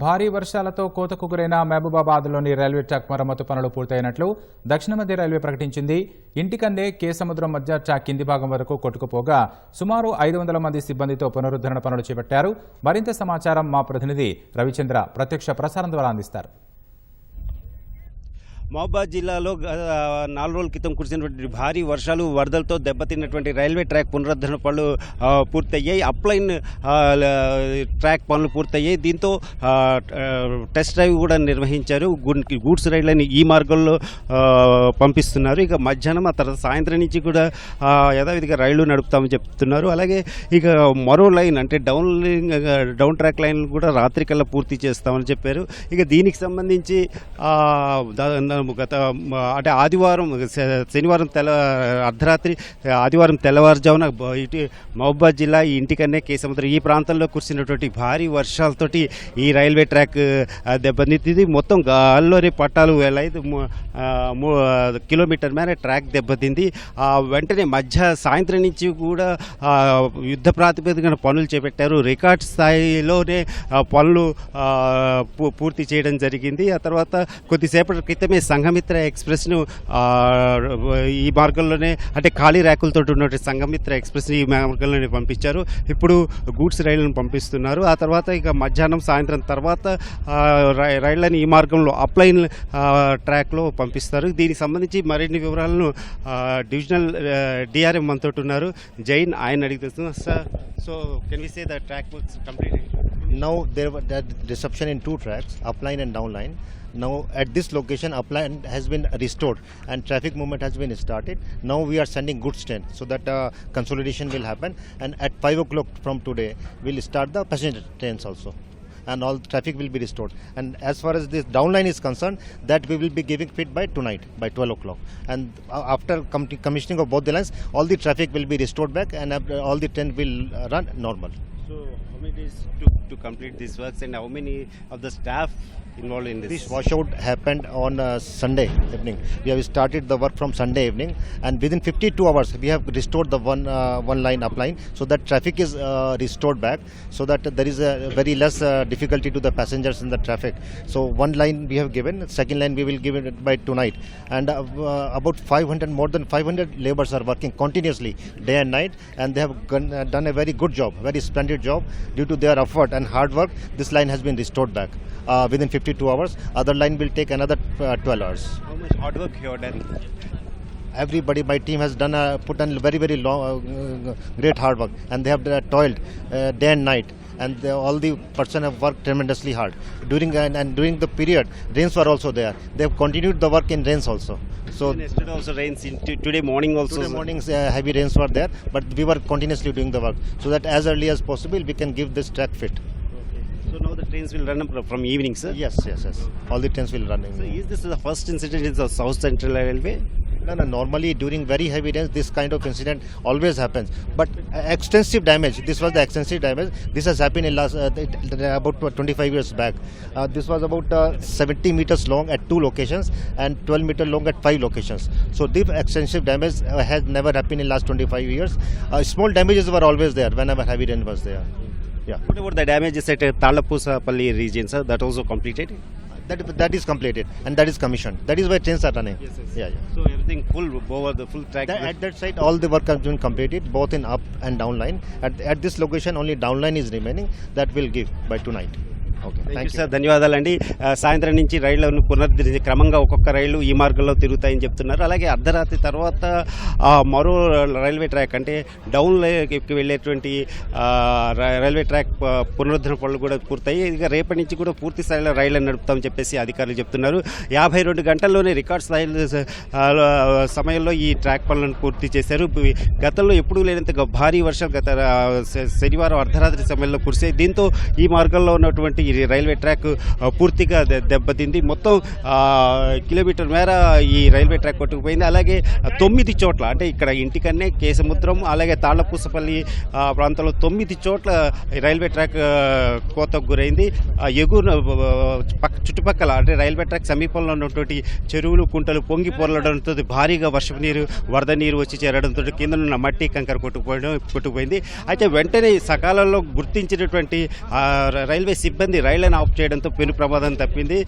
భారీ వర్షాలతో కోతకు గురైన మహబూబాబాద్లోని రైల్వే ట్రాక్ మరమ్మతు పనులు పూర్తయినట్లు దక్షిణ మధ్య రైల్వే ప్రకటించింది. ఇంటికందే కే సముద్రం మధ్య ట్రాక్ కింది భాగం వరకు కొట్టుకుపోగా సుమారు ఐదు వందల మంది సిబ్బందితో పునరుద్ధరణ పనులు చేపట్టారు. మరింత సమాచారం మా ప్రతినిధి రవిచంద్ర ప్రత్యక్ష ప్రసారం ద్వారా అందిస్తారు. మహబాద్ జిల్లాలో నాలుగు రోజుల క్రితం కురిసినటువంటి భారీ వర్షాలు వరదలతో దెబ్బతిన్నటువంటి రైల్వే ట్రాక్ పునరుద్ధరణ పనులు పూర్తయ్యాయి. అప్లైన్ ట్రాక్ పనులు పూర్తయ్యాయి. దీంతో టెస్ట్ డ్రైవ్ కూడా నిర్వహించారు. గూడ్స్ రైళ్ళని ఈ మార్గంలో పంపిస్తున్నారు. ఇక మధ్యాహ్నం ఆ తర్వాత సాయంత్రం నుంచి కూడా యథావిధిగా రైళ్ళు నడుపుతామని చెప్తున్నారు. అలాగే ఇక మరో లైన్ అంటే down line down track line కూడా రాత్రికల్లా పూర్తి చేస్తామని చెప్పారు. ఇక దీనికి సంబంధించి దా- గత అంటే ఆదివారం శ- శనివారం తెల్ల అర్ధరాత్రి ఆదివారం తెల్లవారుజామున ఇటు మహబూబాద్ జిల్లా ఈ ఇంటికన్నే కేసముద్రం ఈ ప్రాంతంలో కురిసినటువంటి భారీ వర్షాలతోటి ఈ రైల్వే ట్రాక్ దెబ్బతింది. మొత్తం గాల్లోని పట్టాలు వేలైదు కిలోమీటర్ మేర ట్రాక్ దెబ్బతింది. ఆ, వెంటనే మధ్య సాయంత్రం నుంచి కూడా యుద్ధ ప్రాతిపదికన పనులు చేపట్టారు. రికార్డ్ స్థాయిలోనే పనులు పూ- పూర్తి చేయడం జరిగింది. ఆ తర్వాత కొద్దిసేపటి క్రితమే సంఘమిత్ర ఎక్స్ప్రెస్ను ఈ మార్గంలోనే అంటే ఖాళీ ర్యాకులతో ఉన్నటువంటి సంఘమిత్ర ఎక్స్ప్రెస్ ఈ మార్గంలోనే పంపించారు. ఇప్పుడు గూడ్స్ రైళ్ళను పంపిస్తున్నారు. ఆ తర్వాత ఇక మధ్యాహ్నం సాయంత్రం తర్వాత రైళ్ళను రై- ఈ మార్గంలో అప్లైన్ ట్రాక్లో పంపిస్తారు. దీనికి సంబంధించి మరిన్ని వివరాలను డివిజనల్ డిఆర్ఎం మనతో ఉన్నారు. జైన్ ఆయన అడిగి తెలుస్తున్నారు sir so can we say the track works complete Now there was that disruption in two tracks, upline and downline. Now at this location, upline has been restored and traffic movement has been started. Now we are sending goods train so that uh, consolidation will happen. And at five o'clock from today, we'll start the passenger trains also. And all traffic will be restored. And as far as this downline is concerned, that we will be giving fit by tonight, by 12 o'clock. And uh, after com- commissioning of both the lines, all the traffic will be restored back and uh, all the train will uh, run normal. So how many days took to complete these works and how many of the staff involved in this? This washout happened on uh, Sunday evening. We have started the work from Sunday evening, and within 52 hours, we have restored the one uh, one line up line, so that traffic is uh, restored back, so that there is a very less uh, difficulty to the passengers in the traffic. So one line we have given, second line we will give it by tonight, and uh, uh, about 500 more than 500 laborers are working continuously day and night, and they have gon- uh, done a very good job, very splendid job. Due to their effort and hard work, this line has been restored back uh, within 52 hours. Other line will take another uh, 12 hours. How much hard work you have done? Everybody, my team has done a, put on very very long, uh, great hard work, and they have uh, toiled uh, day and night. And they, all the person have worked tremendously hard during and, and during the period. Rains were also there. They have continued the work in rains also. So yesterday also rains. In t- today morning also. Today mornings uh, heavy rains were there, but we were continuously doing the work so that as early as possible we can give this track fit. So now the trains will run up from evening, sir. Yes, yes, yes. All the trains will run. in- So is this the first incident in the South Central Railway? No, no. Normally during very heavy rains, this kind of incident always happens. But uh, extensive damage. This was the extensive damage. This has happened in last uh, about 25 years back. Uh, this was about uh, 70 meters long at two locations and 12 meter long at five locations. So deep extensive damage uh, has never happened in last 25 years. Uh, small damages were always there whenever heavy rain was there. Yeah. What about the damages at Talapusapalli region, sir? That also completed? That, that is completed and that is commissioned. That is why trains are running. Yeah, yeah. So everything full over the full track. That, at that site, all the work has been completed, both in up and down line. At, at this location, only down line is remaining. That will give by tonight. Sir ధన్యవాదాలండి. సాయంత్రం నుంచి రైళ్ళను పునరుద్ధరించి క్రమంగా ఒక్కొక్క రైళ్ళు ఈ మార్గంలో తిరుగుతాయని చెప్తున్నారు. అలాగే అర్ధరాత్రి తర్వాత మరో రైల్వే ట్రాక్ అంటే డౌన్ లైన్కి వెళ్ళేటువంటి రైల్వే ట్రాక్ పునరుద్ధరణ పనులు కూడా పూర్తయి ఇక రేపటి నుంచి కూడా పూర్తి స్థాయిలో రైళ్ళను నడుపుతామని చెప్పేసి అధికారులు చెప్తున్నారు. యాభై రెండు గంటల్లోనే రికార్డ్ స్థాయిలో సమయంలో ఈ ట్రాక్ పనులను పూర్తి చేశారు. గతంలో ఎప్పుడూ లేనంత భారీ వర్షాలు గత శనివారం అర్ధరాత్రి సమయంలో కురిసాయి. దీంతో ఈ మార్గంలో ఉన్నటువంటి ఈ రైల్వే ట్రాక్ పూర్తిగా దెబ్బతింది. మొత్తం కిలోమీటర్ మేర ఈ రైల్వే ట్రాక్ కొట్టుకుపోయింది. అలాగే తొమ్మిది చోట్ల అంటే ఇక్కడ ఇంటికన్నే కేసముద్రం అలాగే తాళ్ళపూసపల్లి ప్రాంతంలో తొమ్మిది చోట్ల ఈ రైల్వే ట్రాక్ కోతకు గురైంది. ఆ, పక్క చుట్టుపక్కల అంటే రైల్వే ట్రాక్ సమీపంలో ఉన్నటువంటి చెరువులు కుంటలు పొంగి పొరలడంతో భారీగా వర్షపు నీరు వరద నీరు వచ్చి చేరడంతో కింద ఉన్న మట్టి కంకర కొట్టుకుపోయడం కొట్టుకుపోయింది. అయితే వెంటనే సకాలంలో గుర్తించినటువంటి రైల్వే సిబ్బంది రైళ్ళను ఆఫ్ చేయడంతో పెను ప్రమాదం తప్పింది.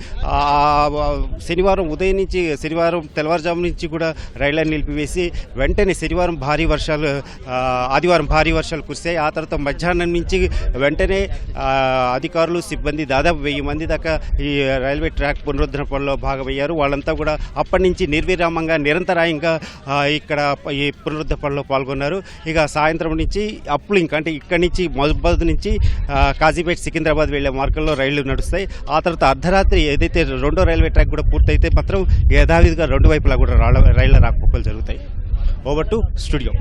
శనివారం ఉదయం నుంచి శనివారం తెల్లవారుజాము నుంచి కూడా రైళ్ళను నిలిపివేసి వెంటనే శనివారం భారీ వర్షాలు ఆదివారం భారీ వర్షాలు కురిశాయి. ఆ తర్వాత మధ్యాహ్నం నుంచి వెంటనే అధికారులు సిబ్బంది దాదాపు వెయ్యి మంది దాకా ఈ రైల్వే ట్రాక్ పునరుద్ధరణ పనిలో భాగమయ్యారు. వాళ్ళంతా కూడా అప్పటి నుంచి నిర్విరామంగా నిరంతరాయంగా ఇక్కడ ఈ పునరుద్ధరణ పనిలో పాల్గొన్నారు. ఇక సాయంత్రం నుంచి అప్లింక్ అంటే ఇక్కడి నుంచి మహబాద్ నుంచి ఆ, కాజీపేట్ సికింద్రాబాద్ వెళ్ళే మార్గంలో రైళ్ళు నడుస్తాయి. ఆ తర్వాత అర్ధరాత్రి ఏదైతే రెండో రైల్వే ట్రాక్ కూడా పూర్తయితే మాత్రం యథావిధిగా రెండు వైపులా కూడా రైళ్ళ రాకపోకలు జరుగుతాయి. Over to studio